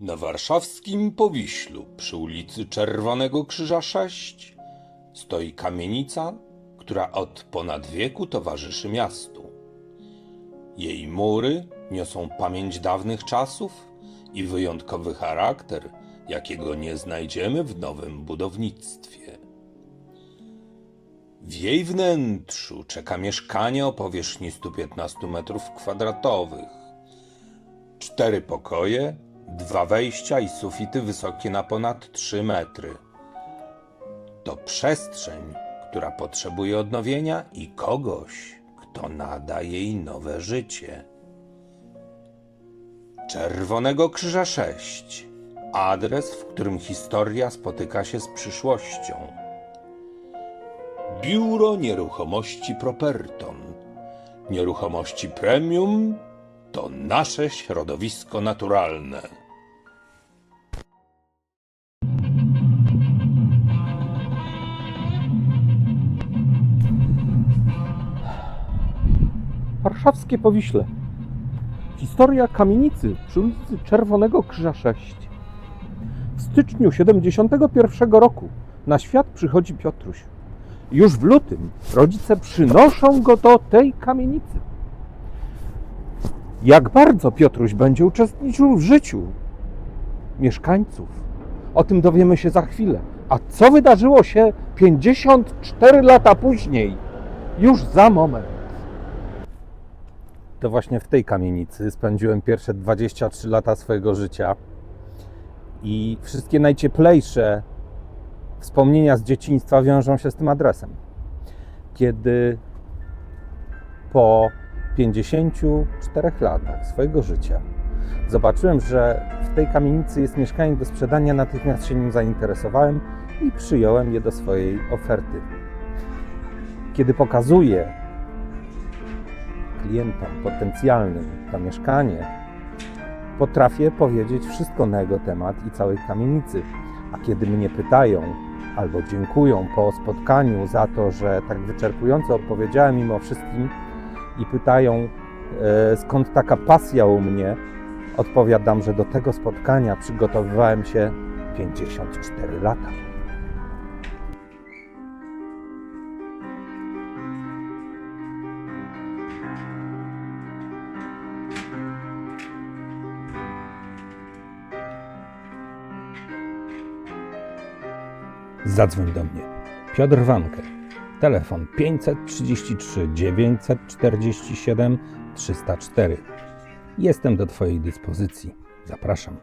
Na warszawskim Powiślu przy ulicy Czerwonego Krzyża 6 stoi kamienica, która od ponad wieku towarzyszy miastu. Jej mury niosą pamięć dawnych czasów i wyjątkowy charakter, jakiego nie znajdziemy w nowym budownictwie. W jej wnętrzu czeka mieszkanie o powierzchni 115 m2. Cztery pokoje, dwa wejścia i sufity wysokie na ponad 3 metry. To przestrzeń, która potrzebuje odnowienia i kogoś, kto nada jej nowe życie. Czerwonego Krzyża 6. Adres, w którym historia spotyka się z przyszłością. Biuro Nieruchomości Properton. Nieruchomości premium to nasze środowisko naturalne. Warszawskie Powiśle. Historia kamienicy przy ulicy Czerwonego Krzyża 6. W styczniu 71 roku na świat przychodzi Piotruś. Już w lutym rodzice przynoszą go do tej kamienicy. Jak bardzo Piotruś będzie uczestniczył w życiu mieszkańców, o tym dowiemy się za chwilę. A co wydarzyło się 54 lata później? Już za moment. To właśnie w tej kamienicy spędziłem pierwsze 23 lata swojego życia. I wszystkie najcieplejsze wspomnienia z dzieciństwa wiążą się z tym adresem. Kiedy po 54 latach swojego życia zobaczyłem, że w tej kamienicy jest mieszkanie do sprzedania, natychmiast się nim zainteresowałem i przyjąłem je do swojej oferty. Kiedy pokazuję klientom potencjalnym to mieszkanie, potrafię powiedzieć wszystko na jego temat i całej kamienicy. A kiedy mnie pytają albo dziękują po spotkaniu za to, że tak wyczerpująco odpowiedziałem im o wszystkim i pytają e, skąd taka pasja u mnie, odpowiadam, że do tego spotkania przygotowywałem się 54 lata. Zadzwoń do mnie. Piotr Wankę. Telefon 533 947 304. Jestem do Twojej dyspozycji. Zapraszam.